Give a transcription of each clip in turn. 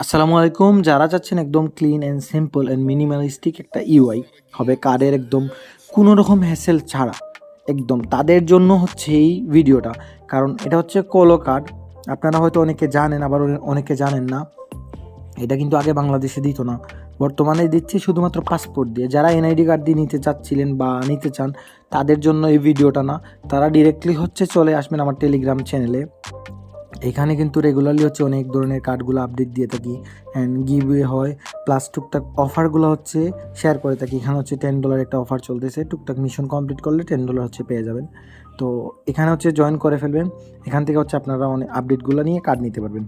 আসসালামু আলাইকুম। যারা চাচ্ছেন একদম clean and simple and minimalistic একটা ইউআই হবে কার্ডের একদম কোনো রকম হ্যাসেল ছাড়া, একদম তাদের জন্য হচ্ছে এই ভিডিওটা। কারণ এটা হচ্ছে কলো কার্ড আপনারা হয়তো অনেকে জানেন, আবার অনেকে জানেন না। এটা কিন্তু আগে বাংলাদেশে দিত না। বর্তমানে দিচ্ছে শুধুমাত্র পাসপোর্ট দিয়ে। যারা এনআইডি কার্ড দিয়ে নিতে চাচ্ছিলেন বা নিতে চান, তাদের জন্য এই ভিডিওটা না। তারা ডিরেক্টলি হচ্ছে চলে আসবেন আমার টেলিগ্রাম চ্যানেলে এখানে কিন্তু রেগুলারলি হচ্ছে অনেক ধরনের কার্ডগুলো আপডেট দিয়ে থাকি অ্যান্ড গিভওয়ে হয়। প্লাস টুকটাক অফারগুলো হচ্ছে শেয়ার করে থাকি। এখানে হচ্ছে টেন ডলার একটা অফার চলতেছে। টুকটাক মিশন কমপ্লিট করলে টেন ডলার হচ্ছে পেয়ে যাবেন। তো এখানে হচ্ছে জয়েন করে ফেলবেন। এখান থেকে হচ্ছে আপনারা অনেক আপডেটগুলো নিয়ে কার্ড নিতে পারবেন।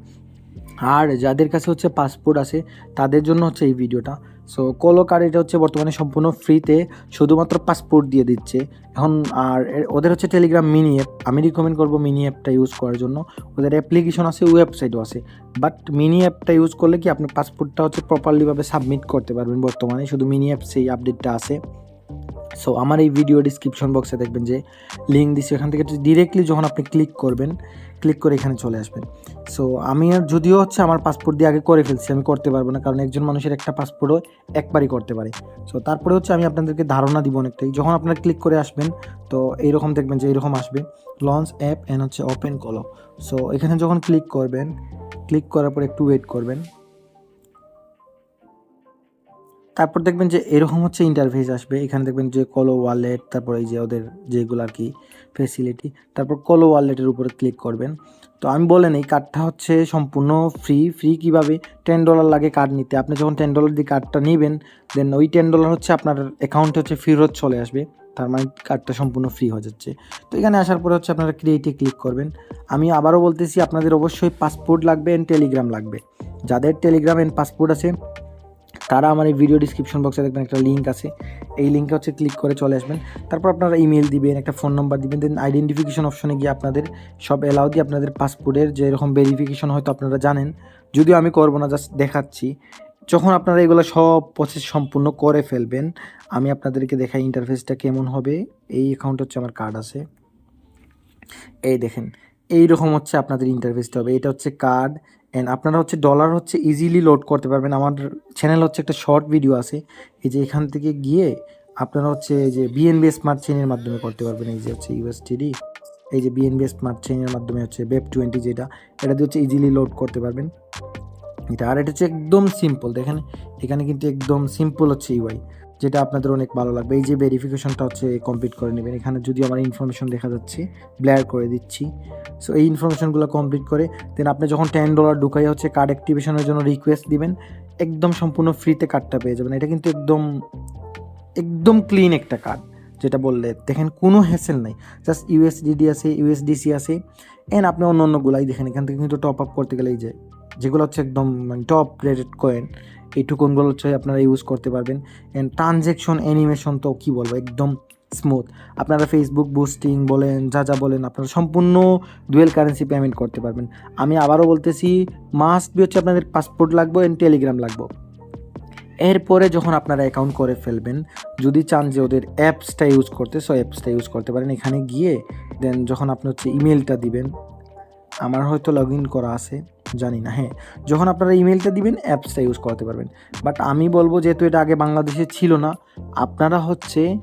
আর যাদের কাছে হচ্ছে পাসপোর্ট আছে, তাদের জন্য হচ্ছে এই ভিডিওটা। সো কলো কার্ড এটা হচ্ছে বর্তমানে সম্পূর্ণ ফ্রিতে শুধুমাত্র পাসপোর্ট দিয়ে দিচ্ছে। এখন আর ওদের হচ্ছে টেলিগ্রাম মিনি অ্যাপ আমি রিকমেন্ড করব মিনি অ্যাপটা ইউজ করার জন্য। ওদের অ্যাপ্লিকেশন আছে ওয়েবসাইটও আছে। বাট মিনি অ্যাপটা ইউজ করলে কি আপনি পাসপোর্টটা হচ্ছে প্রপারলিভাবে সাবমিট করতে পারবেন বর্তমানে। শুধু মিনি অ্যাপ সেই আপডেটটা আছে। সো আমার এই ভিডিও ডিসক্রিপশন বক্সে দেখবেন যে লিঙ্ক দিচ্ছি এখান থেকে ডিরেক্টলি যখন আপনি ক্লিক করবেন ক্লিক করে এখানে চলে আসবেন। সো আমি আর যদিও হচ্ছে আমার পাসপোর্ট দিয়ে আগে করে ফেলছি, আমি করতে পারব না, কারণ একজন মানুষের একটা পাসপোর্টও একবারই করতে পারে। সো তারপরে হচ্ছে আমি আপনাদেরকে ধারণা দিব অনেকটাই। যখন আপনারা ক্লিক করে আসবেন, তো এইরকম দেখবেন যে এইরকম আসবে। লঞ্চ অ্যাপ অ্যান্ড হচ্ছে ওপেন কলো সো এখানে যখন ক্লিক করবেন ক্লিক করার পর একটু ওয়েট করবেন। তারপর দেখবেন যে এরকম হচ্ছে ইন্টারফেস আসবে। এখানে দেখবেন যে কলো ওয়ালেট তারপর এই যে ওদের যেগুলো আর কি ফেসিলিটি তারপর কলো ওয়ালেটের উপরে ক্লিক করবেন। তো আমি বলেন এই কার্ডটা হচ্ছে সম্পূর্ণ ফ্রি ফ্রি কীভাবে? টেন ডলার লাগে কার্ড নিতে। আপনি যখন টেন ডলার দিয়ে কার্ডটা নেবেন দেন ওই টেন ডলার হচ্ছে আপনার অ্যাকাউন্টে হচ্ছে ফেরত চলে আসবে। তার মানে কার্ডটা সম্পূর্ণ ফ্রি হয়ে যাচ্ছে। তো এখানে আসার পরে হচ্ছে আপনারা ক্রিয়েটে ক্লিক করবেন। আমি আবারও বলতেছি, আপনাদের অবশ্যই পাসপোর্ট লাগবে অ্যান্ড টেলিগ্রাম লাগবে। যাদের টেলিগ্রাম অ্যান্ড পাসপোর্ট আছে তারা আমার এই ভিডিও ডিসক্রিপশন বক্সে দেখবেন একটা লিঙ্ক আছে। এই লিঙ্কে হচ্ছে ক্লিক করে চলে আসবেন। তারপর আপনারা ইমেল দিবেন, একটা ফোন নাম্বার দিবেন দেন আইডেন্টিফিকেশন অপশনে গিয়ে আপনাদের সব এলাও দিয়ে আপনাদের পাসপোর্টের যে এরকম ভেরিফিকেশন হয়তো আপনারা জানেন। যদিও আমি করব না জাস্ট দেখাচ্ছি। যখন আপনারা এগুলো সব প্রসেস সম্পূর্ণ করে ফেলবেন, আমি আপনাদেরকে দেখাই ইন্টারফেসটা কেমন হবে। এই অ্যাকাউন্ট হচ্ছে আমার কার্ড আছে। এই দেখেন এই রকম হচ্ছে আপনাদের ইন্টারফেসটা হবে। এটা হচ্ছে কার্ড অ্যান্ড আপনারা হচ্ছে ডলার হচ্ছে ইজিলি লোড করতে পারবেন। আমার চ্যানেল হচ্ছে একটা শর্ট ভিডিও আছে। এই যে এখান থেকে গিয়ে আপনারা হচ্ছে এই যে বিএনবি স্মার্ট চেইনের মাধ্যমে করতে পারবেন। এই যে হচ্ছে ইউএসটিডি এই যে বিএনবি স্মার্ট চেইনের মাধ্যমে হচ্ছে বেব টোয়েন্টি যেটা, এটা দিয়ে হচ্ছে ইজিলি লোড করতে পারবেন। এটা, আর এটা হচ্ছে একদম সিম্পল দেখেন, এখানে কিন্তু একদম সিম্পল হচ্ছে ইউআই যেটা আপনাদের অনেক ভালো লাগবে। এই যে ভেরিফিকেশনটা হচ্ছে কমপ্লিট করে নেবেন। এখানে যদি আমার ইনফরমেশন দেখা যাচ্ছে ব্লেয়ার করে দিচ্ছি। সো এই ইনফরমেশনগুলো কমপ্লিট করে দেন আপনি যখন টেন ডলার ঢুকাই হচ্ছে কার্ড অ্যাক্টিভেশনের জন্য রিকোয়েস্ট দিবেন, একদম সম্পূর্ণ ফ্রিতে কার্ডটা পেয়ে যাবেন। এটা কিন্তু একদম একদম ক্লিন একটা কার্ড যেটা বললে। দেখেন, কোনো হ্যাসেল নাই। জাস্ট ইউএসডিডি আছে ইউএসডিসি আছে এন্ড আপনি অন্য অন্যগুলাই দেখেন। এখান থেকে কিন্তু টপ আপ করতে গেলেই এই যে যেগুলো হচ্ছে একদম টপ রেটেড কয়েন এই টোকনগুলো হচ্ছে আপনারা ইউজ করতে পারবেন। অ্যান্ড ট্রানজ্যাকশন অ্যানিমেশন তো কী বলব, একদম স্মুথ আপনারা ফেসবুক বুস্টিং বলেন, যা যা বলেন, আপনারা সম্পূর্ণ ডুয়েল কারেন্সি পেমেন্ট করতে পারবেন। আমি আবারও বলতেছি মাস্ট বি হচ্ছে আপনাদের পাসপোর্ট লাগবে অ্যান্ড টেলিগ্রাম লাগবে। এরপরে যখন আপনারা অ্যাকাউন্ট করে ফেলবেন, যদি চান যে ওদের অ্যাপসটা ইউজ করতে সো অ্যাপসটা ইউজ করতে পারেন। এখানে গিয়ে দেন যখন আপনি হচ্ছে ইমেলটা দিবেন, আমার হয়তো লগ ইন করা আছে। জানি না হ্যাঁ। যখন আপনারা ইমেলটা দিবেন অ্যাপসটা ইউজ করতে পারবেন। বাট আমি বলব, যেহেতু এটা আগে বাংলাদেশে ছিল না, আপনারা হচ্ছে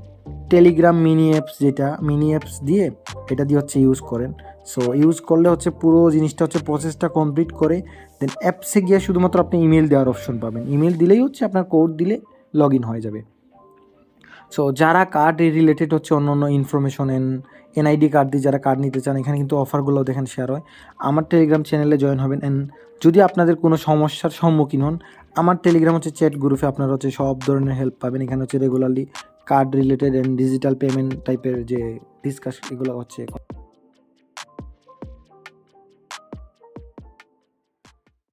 টেলিগ্রাম মিনি অ্যাপস যেটা মিনি অ্যাপস দিয়ে এটা দিয়ে হচ্ছে ইউজ করেন। সো ইউজ করলে হচ্ছে পুরো জিনিসটা হচ্ছে প্রসেসটা কমপ্লিট করে দেন অ্যাপসে গিয়ে শুধুমাত্র আপনি ইমেল দেওয়ার অপশন পাবেন। ইমেল দিলেই হচ্ছে আপনার কোড দিলে লগ ইন হয়ে যাবে। সো যারা কার্ড রিলেটেড হচ্ছে অন্য অন্য ইনফরমেশন এন এনআইডি কার্ড দিয়ে যারা কার্ড নিতে চান, এখানে কিন্তু অফারগুলো দেখেন শেয়ার হয়। আমার টেলিগ্রাম চ্যানেলে জয়েন হবেন অ্যান্ড যদি আপনাদের কোনো সমস্যার সম্মুখীন হন, আমার টেলিগ্রাম হচ্ছে চ্যাট গ্রুপে আপনারা হচ্ছে সব ধরনের হেল্প পাবেন। এখানে হচ্ছে regularly card related and digital payment টাইপের যে ডিসকাস এগুলো হচ্ছে।